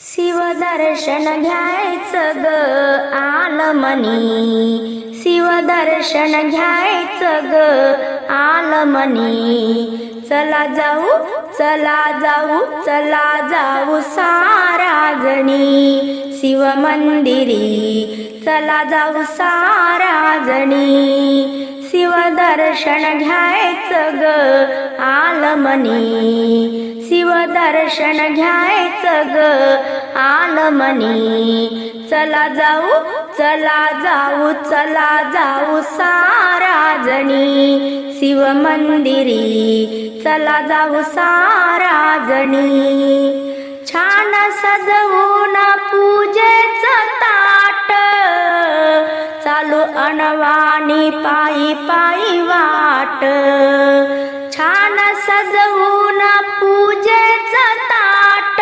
शिवदर्शन घ्यायचं ग आलमनी. शिवदर्शन घ्यायचं ग आलमनी. चला जाऊ चला जाऊ चला जाऊ साराजणी शिव शिवमंदिरी. चला जाऊ साराजणी शिवदर्शन घ्यायचं ग आलमनी. शिवदर्शन घ्यायचं ग आलमनी. चला जाऊ चला जाऊ चला जाऊ सारा जणी शिवमंदिरी चला जाऊ सारा जणी छान सजवून पूजेचं ताट. चालू अनवाणी पायी पायी वाट. छान सजवून पूजेच ताट.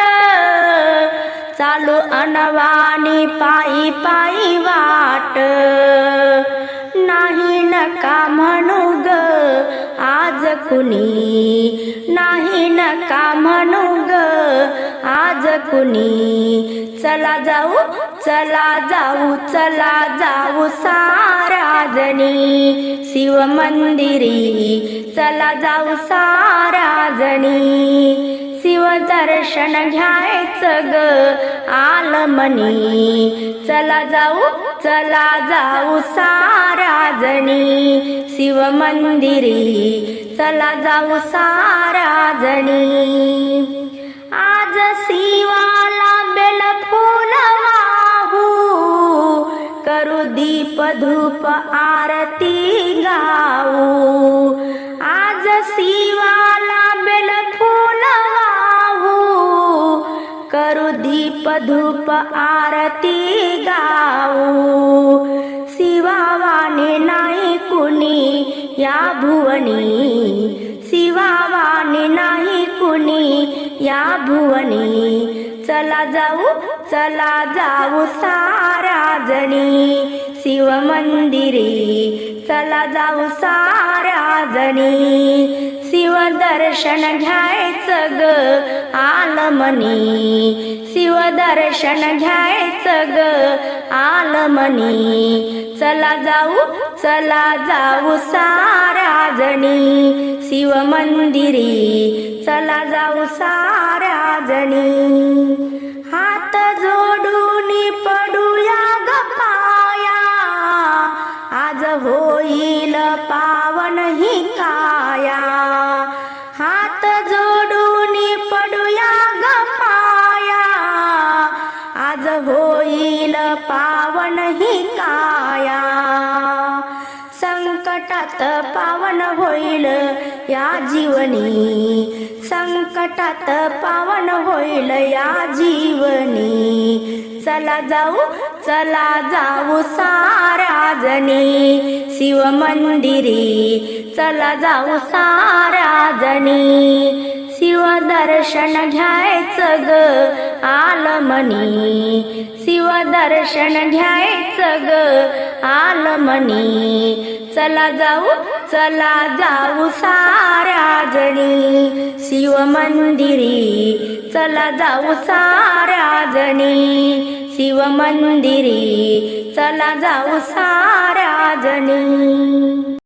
चालू अनवाणी पायी पायी वाट. नाही नका म्हणू ग आज कुणी. नाही नका म्हणू कुणी चला जाऊ चला जाऊ चला जाऊ सारा जणी शिवमंदिरी चला जाऊ सारा जणी शिवदर्शन घ्यायचं ग आलमनी। चला जाऊ चला जाऊ सारा जणी शिवमंदिरी चला जाऊ सारा जणी करू दीप धूप आरती गाऊ. आज शिवाला बेल फूल वाहू करू दीप धूप आरती गाऊ. शिवावाने नाही कुणी या भुवनी. शिवावाने नाही कुणी या भुवनी. चला जाऊ चला जाऊ सार जणी शिवमंदिरी चला जाऊ साऱ्या जणी शिवदर्शन घ्यायचं ग आलमनी. शिवदर्शन घ्यायचं ग आलमनी. चला जाऊ चला जाऊ साऱ्या जणी शिवमंदिरी चला जाऊ साऱ्या जणी होईल पावन ही काया. संकटात पावन होईल या जीवनी. संकटात पावन होईल या जीवनी. चला जाऊ चला जाऊ सारा जणी शिवमंदिरी चला जाऊ सारा जणी शिवदर्शन घ्यायचं ग आलमनी. शिवदर्शन घ्यायचं ग आलमनी. चला जाऊ चला जाऊ साऱ्या जणी शिवमंदिरी चला जाऊ साऱ्या जणी शिवमंदिरी चला जाऊ सारा जणी